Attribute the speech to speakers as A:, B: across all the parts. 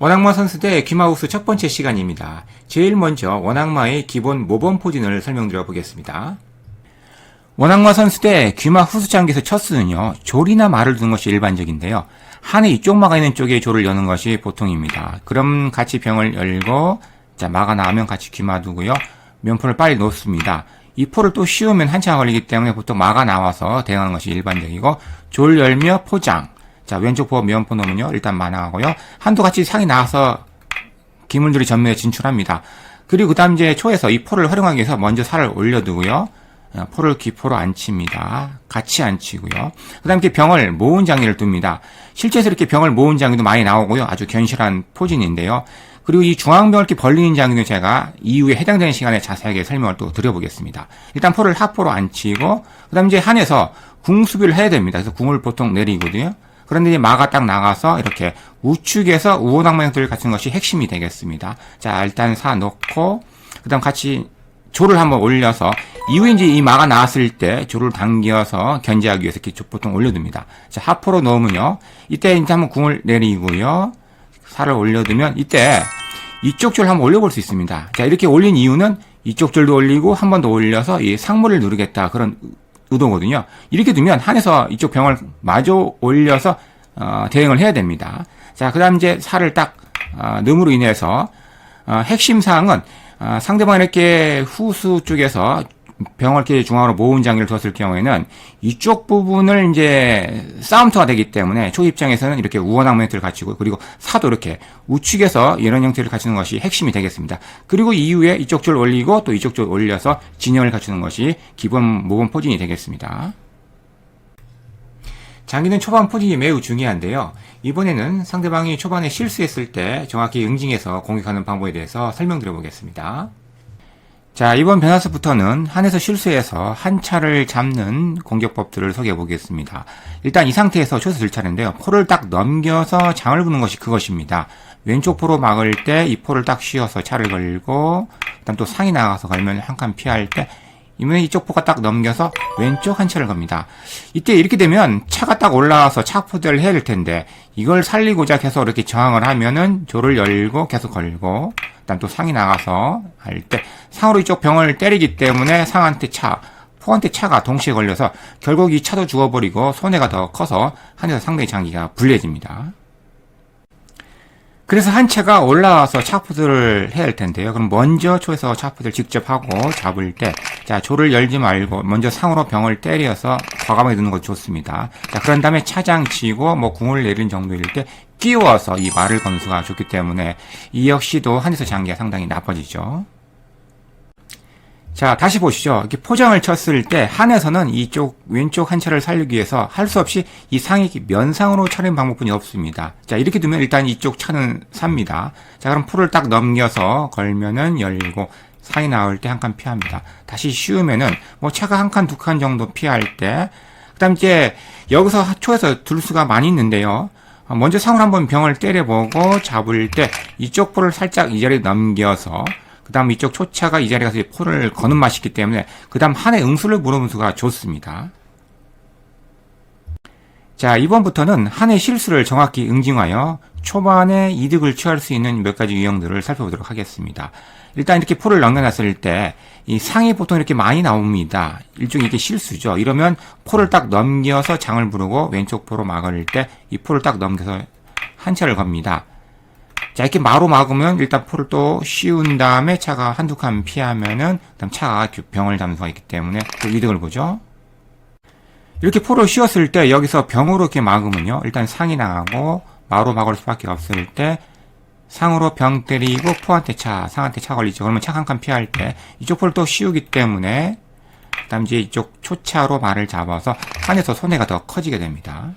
A: 원악마 선수 대 귀마우스 첫 번째 시간입니다. 제일 먼저 원악마의 기본 모범 포진을 설명드려 보겠습니다. 원악마 선수 대 귀마 후수장기에서 첫 수는요, 졸이나 말을 두는 것이 일반적인데요. 한의 이쪽 마가 있는 쪽에 졸을 여는 것이 보통입니다. 그럼 같이 병을 열고, 자, 마가 나오면 같이 귀마 두고요. 면포를 빨리 놓습니다. 이 포를 또 씌우면 한참 걸리기 때문에 보통 마가 나와서 대응하는 것이 일반적이고, 졸 열며 포장. 자, 왼쪽 포 면포 놓으면요. 일단 만화하고요. 한도 같이 상이 나와서 기물들이 전면에 진출합니다. 그리고 그 다음 이제 초에서 이 포를 활용하기 위해서 먼저 살을 올려두고요. 어, 포를 기포로 앉힙니다. 같이 앉히고요. 그 다음 이렇게 병을 모은 장기를 둡니다. 실제에서 이렇게 병을 모은 장기도 많이 나오고요. 아주 견실한 포진인데요. 그리고 이 중앙병을 이렇게 벌리는 장기는 제가 이후에 해당되는 시간에 자세하게 설명을 또 드려보겠습니다. 일단 포를 하포로 앉히고, 그 다음 이제 한에서 궁 수비를 해야 됩니다. 그래서 궁을 보통 내리거든요. 그런데 이제 마가 딱 나가서 이렇게 우측에서 우호당방형들을 갖춘 것이 핵심이 되겠습니다. 자, 일단 사 놓고, 그 다음 같이 조를 한번 올려서, 이후에 이제 이 마가 나왔을 때 조를 당겨서 견제하기 위해서 이렇게 보통 올려둡니다. 자, 하포로 넣으면요. 이때 이제 한번 궁을 내리고요. 살을 올려두면 이때 이쪽 줄 한번 올려볼 수 있습니다. 자, 이렇게 올린 이유는 이쪽 줄도 올리고 한 번 더 올려서 이 상물을 누르겠다. 그런 의도거든요. 이렇게 두면 한에서 이쪽 병을 마저 올려서 어, 대응을 해야 됩니다. 자, 그 다음 이제 살을 딱 어, 넣음으로 인해서 어, 핵심 사항은 어, 상대방이 이렇게 후수 쪽에서 이렇게 중앙으로 모은 장기를 두었을 경우에는 이쪽 부분을 이제 싸움터가 되기 때문에 초 입장에서는 이렇게 우원항 멘트를 갖추고 그리고 사도 이렇게 우측에서 이런 형태를 갖추는 것이 핵심이 되겠습니다. 그리고 이후에 이쪽 줄 올리고 또 이쪽 줄 올려서 진영을 갖추는 것이 기본 모범 포진이 되겠습니다. 장기는 초반 포진이 매우 중요한데요. 이번에는 상대방이 초반에 실수했을 때 정확히 응징해서 공격하는 방법에 대해서 설명드려 보겠습니다. 자, 이번 변화수부터는 한에서 실수해서 한 차를 잡는 공격법들을 소개해 보겠습니다. 일단 이 상태에서 초에서 들 차례인데요. 포를 딱 넘겨서 장을 부는 것이 그것입니다. 왼쪽 포로 막을 때 이 포를 딱 씌워서 차를 걸고, 그 다음 또 상이 나가서 걸면 한 칸 피할 때, 이번에 이쪽 포가 딱 넘겨서 왼쪽 한 차를 겁니다. 이때 이렇게 되면 차가 딱 올라와서 차 포대를 해야 될 텐데, 이걸 살리고자 계속 이렇게 저항을 하면은 조를 열고 계속 걸고, 그다음 또 상이 나가서 할 때 상으로 이쪽 병을 때리기 때문에 상한테 차, 포한테 차가 동시에 걸려서 결국 이 차도 죽어버리고 손해가 더 커서 한에서 상대의 장기가 불리해집니다. 그래서 한 채가 올라와서 차포들을 해야 할 텐데요. 그럼 먼저 초에서 차포들 직접 하고 잡을 때, 자, 조를 열지 말고 먼저 상으로 병을 때려서 과감하게 넣는 것이 좋습니다. 자, 그런 다음에 차장 치고 뭐 궁을 내리는 정도일 때 끼워서 이 말을 거는 수가 좋기 때문에 이 역시도 한에서 장기가 상당히 나빠지죠. 자, 다시 보시죠. 이렇게 포장을 쳤을 때 한에서는 이쪽 왼쪽 한 차를 살리기 위해서 할 수 없이 이 상이 면상으로 차는 방법뿐이 없습니다. 자, 이렇게 두면 일단 이쪽 차는 삽니다. 자, 그럼 풀을 딱 넘겨서 걸면은 열리고 상이 나올 때 한 칸 피합니다. 다시 씌우면은 뭐 차가 한 칸, 두 칸 정도 피할 때 그다음 이제 여기서 초에서 둘 수가 많이 있는데요. 어, 먼저 상을 한번 병을 때려보고 잡을 때 이쪽 포를 살짝 이 자리에 넘겨서 그 다음 이쪽 초차가 이 자리에 가서 포를 거는 맛이 있기 때문에 그 다음 한의 응수를 물어보는 수가 좋습니다. 자, 이번부터는 한의 실수를 정확히 응징하여 초반에 이득을 취할 수 있는 몇 가지 유형들을 살펴보도록 하겠습니다. 일단 이렇게 포를 넘겨놨을 때 이 상이 보통 이렇게 많이 나옵니다. 일종의 이게 실수죠. 이러면 포를 딱 넘겨서 장을 부르고 왼쪽 포로 막을 때 이 포를 딱 넘겨서 한 차를 겁니다. 자, 이렇게 마로 막으면 일단 포를 또 씌운 다음에 차가 한두 칸 피하면은 그다음 차가 병을 담는 수가 있기 때문에 또 이득을 보죠. 이렇게 포를 씌웠을 때 여기서 병으로 이렇게 막으면요. 일단 상이 나가고 마로 막을 수밖에 없을 때 상으로 병 때리고 포한테 차, 상한테 차 걸리죠. 그러면 차 한 칸 피할 때 이쪽 포를 또 씌우기 때문에 그다음 이제 이쪽 초차로 말을 잡아서 한에서 손해가 더 커지게 됩니다.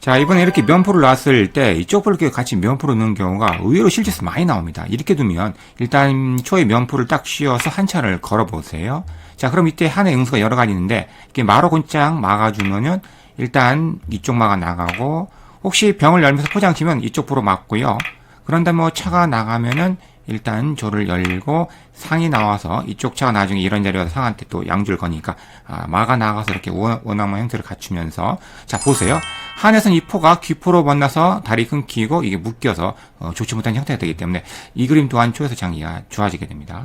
A: 자, 이번에 이렇게 면포를 놨을 때 이쪽 포를 이렇게 같이 면포로 넣는 경우가 의외로 실제서 많이 나옵니다. 이렇게 두면 일단 초에 면포를 딱 씌워서 한 차를 걸어 보세요. 자, 그럼 이때 한의 응수가 여러 가지 있는데 이렇게 마로 곤짝 막아주면은 일단 이쪽 마가 나가고 혹시 병을 열면서 포장 치면 이쪽 포로 막고요. 그런 다음에 뭐 차가 나가면은 일단 조를 열고 상이 나와서 이쪽 차가 나중에 이런 자리에서 상한테 또 양줄 거니까 아, 마가 나가서 이렇게 원- 원앙마 형태를 갖추면서 자 보세요 한에서는 이 포가 귀포로 만나서 다리 끊기고 이게 묶여서 어, 좋지 못한 형태가 되기 때문에 이 그림 또한 초에서 장기가 좋아지게 됩니다.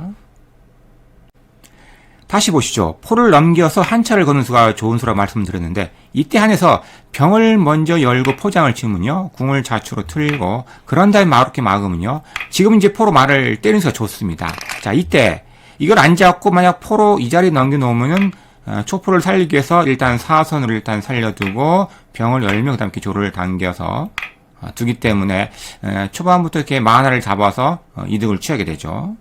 A: 다시 보시죠. 포를 넘겨서 한 차를 거는 수가 좋은 수라 말씀드렸는데 이때 한에서 병을 먼저 열고 포장을 치면요. 궁을 좌측으로 틀고 그런 다음에 마루게 막으면요. 지금 이제 포로 말을 때리는 수가 좋습니다. 자 이때 이걸 안 잡고 만약 포로 이 자리에 넘겨놓으면은 어, 초포를 살리기 위해서 일단 사선으로 일단 살려두고 병을 열면 그다음 이렇게 조를 당겨서 어, 두기 때문에 에, 초반부터 이렇게 만화를 잡아서 어, 이득을 취하게 되죠.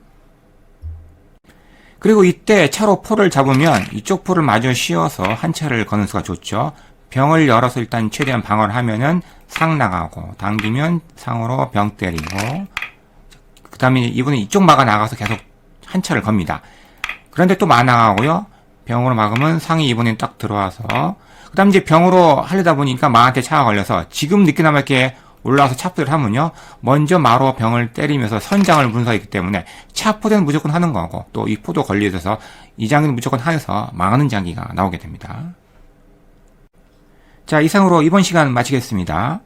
A: 그리고 이때 차로 포를 잡으면 이쪽 포를 마저 씌워서 한 차를 거는 수가 좋죠. 병을 열어서 일단 최대한 방어를 하면은 상 나가고 당기면 상으로 병 때리고 그 다음에 이분은 이쪽 마가 나가서 계속 한 차를 겁니다. 그런데 또 마 나가고요. 병으로 막으면 상이 이번엔 딱 들어와서 그 다음 이제 병으로 하려다 보니까 마한테 차가 걸려서 지금 늦게나마 이렇게 올라와서 차포를 하면요. 먼저 마로 병을 때리면서 선장을 분사했기 때문에 차포대는 무조건 하는 거고 또 이 포도 걸리셔서 이 장기는 무조건 하여서 망하는 장기가 나오게 됩니다. 자, 이상으로 이번 시간 마치겠습니다.